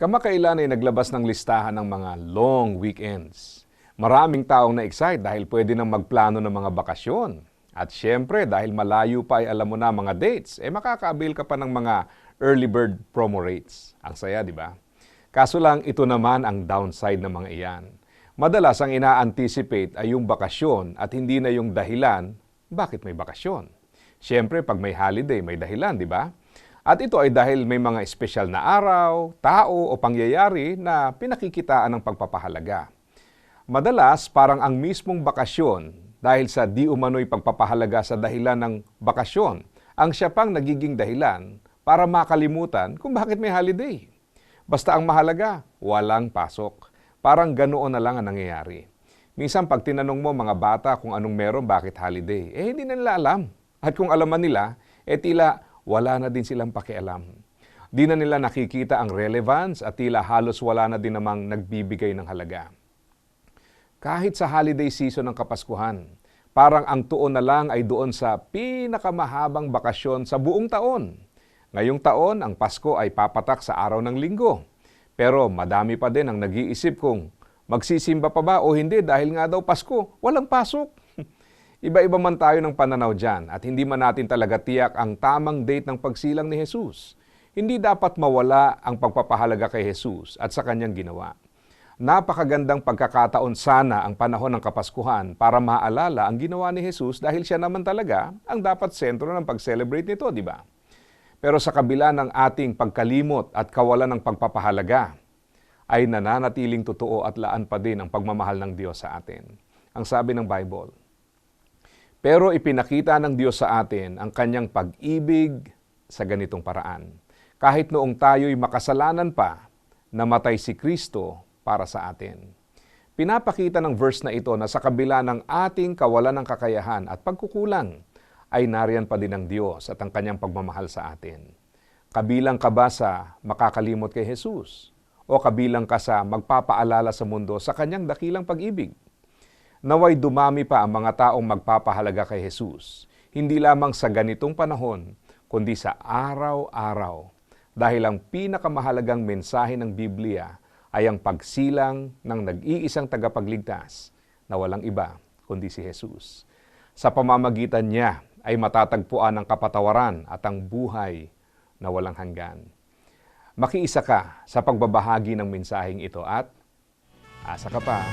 Kamakailan ay naglabas ng listahan ng mga long weekends. Maraming taong na-excite dahil pwede nang magplano ng mga bakasyon. At syempre, dahil malayo pa ay alam mo na mga dates, eh makaka-avail ka pa ng mga early bird promo rates. Ang saya, di ba? Kaso lang, ito naman ang downside ng mga iyan. Madalas ang ina-anticipate ay yung bakasyon at hindi na yung dahilan bakit may bakasyon. Syempre, pag may holiday, may dahilan, di ba? At ito ay dahil may mga espesyal na araw, tao o pangyayari na pinakikitaan ng pagpapahalaga. Madalas, parang ang mismong bakasyon dahil sa di umano'y pagpapahalaga sa dahilan ng bakasyon, ang siya pang nagiging dahilan para makalimutan kung bakit may holiday. Basta ang mahalaga, walang pasok. Parang ganoon na lang ang nangyayari. Minsan pag tinanong mo mga bata kung anong meron, bakit holiday, eh hindi na nila alam. At kung alaman nila, eh tila wala na din silang pakialam. Di na nila nakikita ang relevance at tila halos wala na din namang nagbibigay ng halaga. Kahit sa holiday season ng Kapaskuhan, parang ang tuon na lang ay doon sa pinakamahabang bakasyon sa buong taon. Ngayong taon, ang Pasko ay papatak sa araw ng linggo. Pero madami pa din ang nag-iisip kung magsisimba pa ba o hindi dahil nga daw Pasko, walang pasok. Iba-iba man tayo ng pananaw dyan at hindi man natin talaga tiyak ang tamang date ng pagsilang ni Jesus. Hindi dapat mawala ang pagpapahalaga kay Jesus at sa kanyang ginawa. Napakagandang pagkakataon sana ang panahon ng Kapaskuhan para maalala ang ginawa ni Jesus dahil siya naman talaga ang dapat sentro ng pag-celebrate nito, di ba? Pero sa kabila ng ating pagkalimot at kawalan ng pagpapahalaga, ay nananatiling totoo at laan pa din ang pagmamahal ng Diyos sa atin. Ang sabi ng Bible, Pero ipinakita ng Diyos sa atin ang kanyang pag-ibig sa ganitong paraan. Kahit noong tayo'y makasalanan pa, namatay si Kristo para sa atin. Pinapakita ng verse na ito na sa kabila ng ating kawalan ng kakayahan at pagkukulang, ay nariyan pa din ang Diyos at ang kanyang pagmamahal sa atin. Kabilang ka ba sa makakalimot kay Jesus? O kabilang ka sa magpapaalala sa mundo sa kanyang dakilang pag-ibig? Naway dumami pa ang mga taong magpapahalaga kay Jesus, hindi lamang sa ganitong panahon, kundi sa araw-araw. Dahil ang pinakamahalagang mensahe ng Biblia ay ang pagsilang ng nag-iisang tagapagligtas na walang iba kundi si Jesus. Sa pamamagitan niya ay matatagpuan ang kapatawaran at ang buhay na walang hanggan. Makiisa ka sa pagbabahagi ng mensaheng ito at asa ka pa.